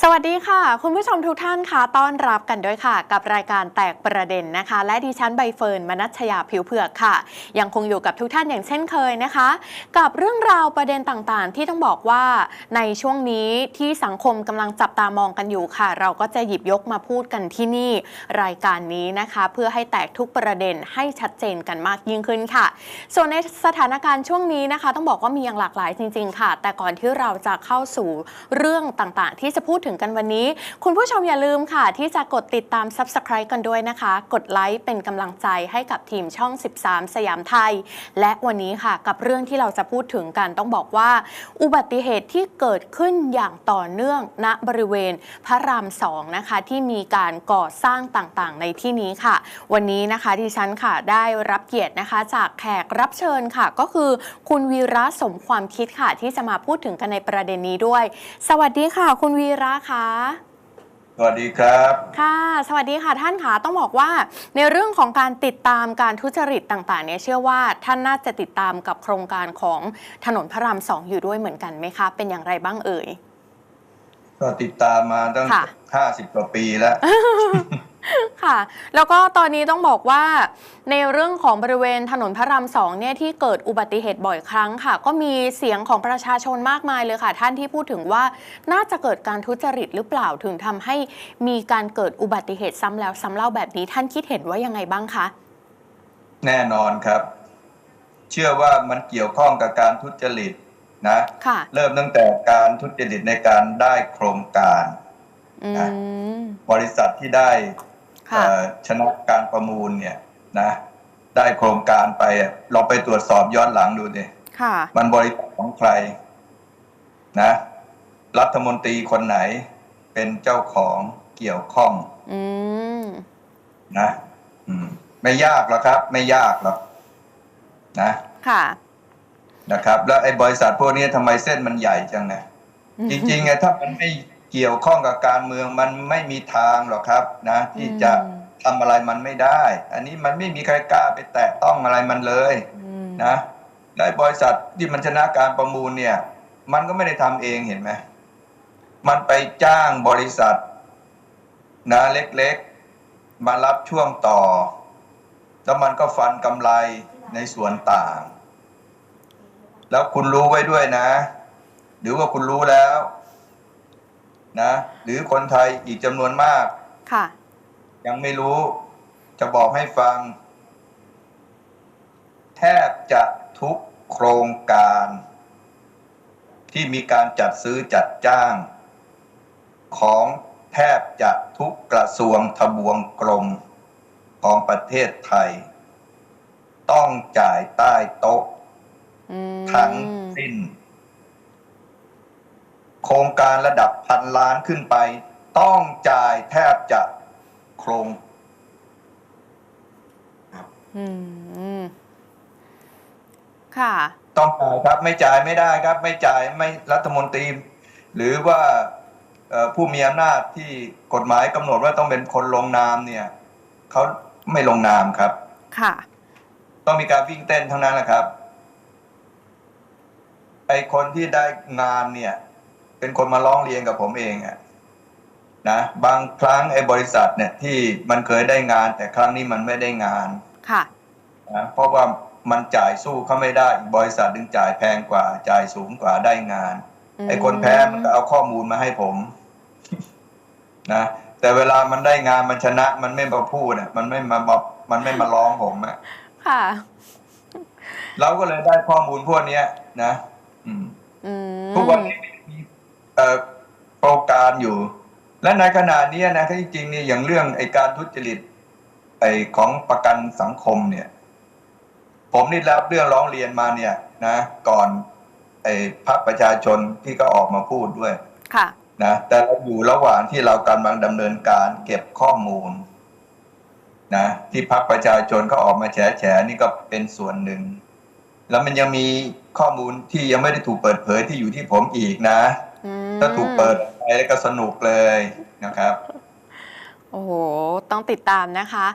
สวัสดีค่ะ คุณผู้ชมทุกท่านค่ะต้อนรับกันด้วยค่ะ กับรายการแตกประเด็นนะคะ และดิฉันใบเฟิร์นมนัชยาผิวเผือกค่ะ ยังคงอยู่กับทุกท่านอย่างเช่นเคยนะคะ กับเรื่องราวประเด็นต่างๆ ที่ต้องบอกว่าในช่วงนี้ที่สังคมกำลังจับตามองกันอยู่ค่ะ เราก็จะหยิบยกมาพูดกันที่นี่รายการนี้นะคะ เพื่อให้แตกทุกประเด็นให้ชัดเจนกันมากยิ่งขึ้นค่ะ ส่วนในสถานการณ์ช่วงนี้นะคะ ต้องบอกว่ามีอย่างหลากหลายจริง ๆ ค่ะ แต่ก่อนที่เราจะเข้าสู่เรื่องต่างๆ ที่จะพูดถึงกันวันนี้ คุณผู้ชมอย่าลืมค่ะ ที่จะกดติดตาม Subscribe กันด้วยนะคะ กดไลค์เป็นกำลังใจให้กับทีมช่อง 13 สยามไทย และวันนี้ค่ะกับเรื่องที่เราจะพูดถึงกันต้องบอกว่า อุบัติเหตุที่เกิดขึ้นอย่างต่อเนื่องณบริเวณพระรามสองนะคะที่มีการก่อสร้างต่างๆ ในที่นี้ค่ะ วันนี้นะคะดิฉันค่ะได้รับเกียรตินะคะ จากแขกรับเชิญค่ะ ก็คือคุณวีระสมความคิดค่ะ ที่จะมาพูดถึงกันในประเด็นนี้ด้วย สวัสดีค่ะ คุณวีระค่ะสวัสดีครับ ค่ะ สวัสดีค่ะท่านค่ะต้องบอกว่าในเรื่องของการติดตามการทุจริตต่างๆเนี่ยเชื่อว่าท่านน่าจะติดตามกับโครงการของถนนพระรามสองอยู่ด้วยเหมือนกันไหมคะ เป็นอย่างไรบ้างเอ่ย ก็ติดตามมาตั้งค่ะ ห้าสิบกว่าปีแล้ว ค่ะ แล้วก็ตอนนี้ต้องบอกว่า ในเรื่องของบริเวณถนนพระรามสองเนี่ยที่เกิดอุบัติเหตุบ่อยครั้งค่ะ ก็มีเสียงของประชาชนมากมายเลยค่ะ ท่านที่พูดถึงว่าน่าจะเกิดการทุจริตหรือเปล่าถึงทำให้มีการเกิดอุบัติเหตุซ้ำแล้วซ้ำเล่าแบบนี้ท่านคิดเห็นว่ายังไงบ้างคะแน่นอนครับ เชื่อว่ามันเกี่ยวข้องกับการทุจริตนะค่ะเริ่มตั้งแต่การทุจริตในการได้โครงการอืมบริษัทที่ได้ค่ะเอ่อ ชนะการประมูลเนี่ยนะ ได้โครงการไปอะเราไปตรวจสอบย้อนหลังดูดิค่ะมันบริษัทของใคร นะ รัฐมนตรีคนไหนเป็นเจ้าของเกี่ยวข้องอืมนะอืมไม่ยากหรอกครับ ไม่ยากหรอกนะ ค่ะ นะครับ แล้วไอ้บริษัทพวกนี้ทำไมเส้นมันใหญ่จังนะจริงๆไงถ้ามันไม่ เกี่ยวข้องกับการเมืองมันไม่มีทางหรอกครับนะ ที่จะอืมทำอะไรมันไม่ได้ อันนี้มันไม่มีใครกล้าไปแตะต้องอะไรมันเลยอืมนะและไอ้บริษัทที่มันชนะการประมูลเนี่ย มันก็ไม่ได้ทำเองเห็นไหมมันไปจ้างบริษัทนะเล็กๆ มารับช่วงต่อ แล้วมันก็ฟันกำไรในส่วนต่าง แล้วคุณรู้ไว้ด้วยนะ หรือว่าคุณรู้แล้ว นะหรือคนไทยอีกจำนวนมากค่ะ ยังไม่รู้จะบอกให้ฟัง แทบจะทุกโครงการ ที่มีการจัดซื้อจัดจ้าง ของแทบจะทุกกระทรวงทบวงกรมของประเทศไทย ต้องจ่ายใต้โต๊ะอืมทั้งสิ้น โครงการระดับพันล้านขึ้นไป ต้องจ่ายแทบจะโครงอืมค่ะ ต้องจ่ายครับไม่จ่ายไม่ได้ครับ ไม่จ่ายไม่รัฐมนตรี หรือว่าเอ่อผู้มีอำนาจที่กฎหมายกำหนดว่าต้องเป็นคนลงนามเนี่ยเขาไม่ลงนามครับ ค่ะ ต้องมีการวิ่งเต้นทั้งนั้นแหละครับไอคนที่ได้งานเนี่ย เป็นคนมาร้องเรียนกับผมเองอะนะบางครั้งไอ้บริษัทเนี่ยที่มันเคยได้งาน แต่ครั้งนี้มันไม่ได้งานค่ะนะเพราะว่ามันจ่ายสู้เขาไม่ได้อีกบริษัทดึงจ่ายแพงกว่าจ่ายสูงกว่าได้งานไอ้คนแพ้มันก็เอาข้อมูลมาให้ผมนะแต่เวลามันได้งานมันชนะ มันไม่มาพูดอะมันไม่มาบอกมันไม่มาร้องผมอะค่ะเราก็เลยได้ข้อมูลพวกเนี้ยนะ อืมอืมทุกวันนี้มีเอ่อ โครงการอยู่ และในขณะนี้นะที่จริงนี่อย่างเรื่องไอการทุจริตไอของประกันสังคมเนี่ย ผมนี่รับเรื่องร้องเรียนมาเนี่ยนะ ก่อนไอพรรคประชาชนที่ก็ออกมาพูดด้วย ค่ะ นะแต่เราอยู่ระหว่างที่เรากำลังดำเนินการเก็บข้อมูลนะที่พรรคประชาชนก็ออกมาแฉแฉนี่ก็เป็นส่วนหนึ่ง แล้วมันยังมีข้อมูลที่ยังไม่ได้ถูกเปิดเผยที่อยู่ที่ผมอีกนะ อืมถ้าถูกเปิดไปแล้วก็สนุกเลยนะครับ โอ้โห ต้องติดตามนะคะ